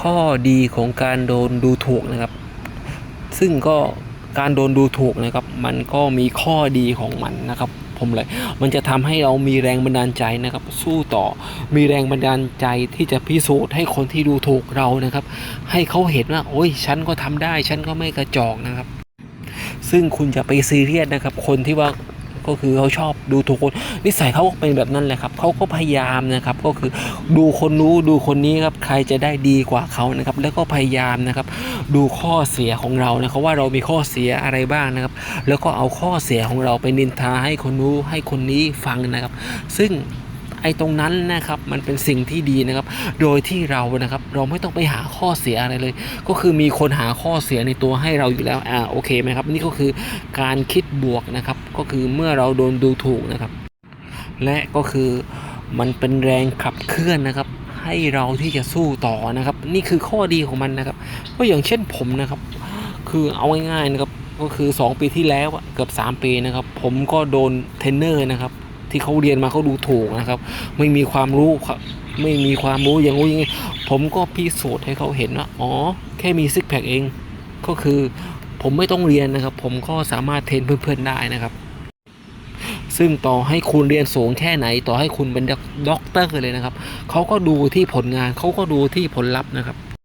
ข้อดีของการโดนดูถูกนะครับ ซึ่งก็การโดนดูถูกนะครับ มันก็มีข้อดีของมันนะครับ ผมเลย มันจะทำให้เรามีแรงบันดาลใจนะครับ สู้ต่อมีแรงบันดาลใจที่จะพิสูจน์ให้คนที่ดูถูกเรานะครับ ให้เขาเห็นว่า โอ้ยฉันก็ทำได้ ฉันก็ไม่กระจอกนะครับ ซึ่งคุณจะไปซีเรียสนะครับ คนที่ว่า ก็คือเขาชอบดูถูกคนนิสัยเขาก็เป็นแบบนั้นแหละครับเขาก็พยายามนะครับก็คือดูคนนู้ดูคนนี้ครับใครจะได้ดีกว่าเขานะครับแล้วก็พยายามนะครับดูข้อเสียของเรานะครับว่าเรามีข้อเสียอะไรบ้างนะครับ แล้วก็เอาข้อเสียของเราไปนินทาให้คนนู้ให้คนนี้ฟังนะครับ ซึ่ง ไอ้ตรงนั้นนะครับมันเป็นสิ่งที่ดีนะครับ โดยที่เรานะครับเราไม่ต้องไปหาข้อเสียอะไรเลย ก็คือมีคนหาข้อเสียในตัวให้เราอยู่แล้วอ่าโอเคไหมครับ นี่ก็คือการคิดบวกนะครับ ก็คือเมื่อเราโดนดูถูกนะครับ และก็คือมันเป็นแรงขับเคลื่อนนะครับ ให้เราที่จะสู้ต่อนะครับ นี่คือข้อดีของมันนะครับก็อย่างเช่นผมนะครับ คือเอาง่ายๆนะครับก็คือ 2 ปีที่แล้วเกือบ 3 ปีนะครับ ผมก็โดนเทรนเนอร์นะครับ ที่เขาเรียนมาเขาดูถูกนะครับ ไม่มีความรู้ครับไม่มีความรู้อย่างรู้อย่างนี้ผมก็พิสูจน์ให้เขาเห็นว่าอ๋อ แค่มีซิกแพคเองก็คือผมไม่ต้องเรียนนะครับ ผมก็สามารถเทรนเพื่อนๆได้นะครับซึ่งต่อให้คุณเรียนสูงแค่ไหน ต่อให้คุณเป็นด็อกเตอร์เลยนะครับ เขาก็ดูที่ผลงานเขาก็ดูที่ผลลัพธ์นะครับ